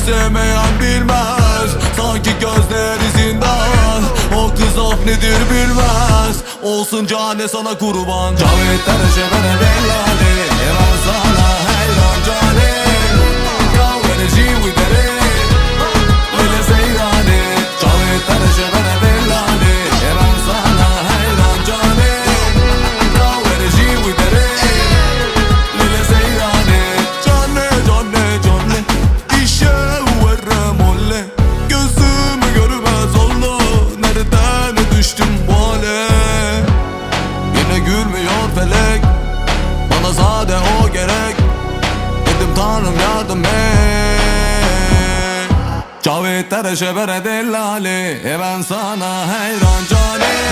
sevmeyen bilmez. Sanki gözleri zindan. O kız af nedir bilmez. Olsun cane sana kurban. Cavit Tereşe bana bellali tanrım yardım et. Cavit Tereşe bere dellali E ben sana hayran cane Cavit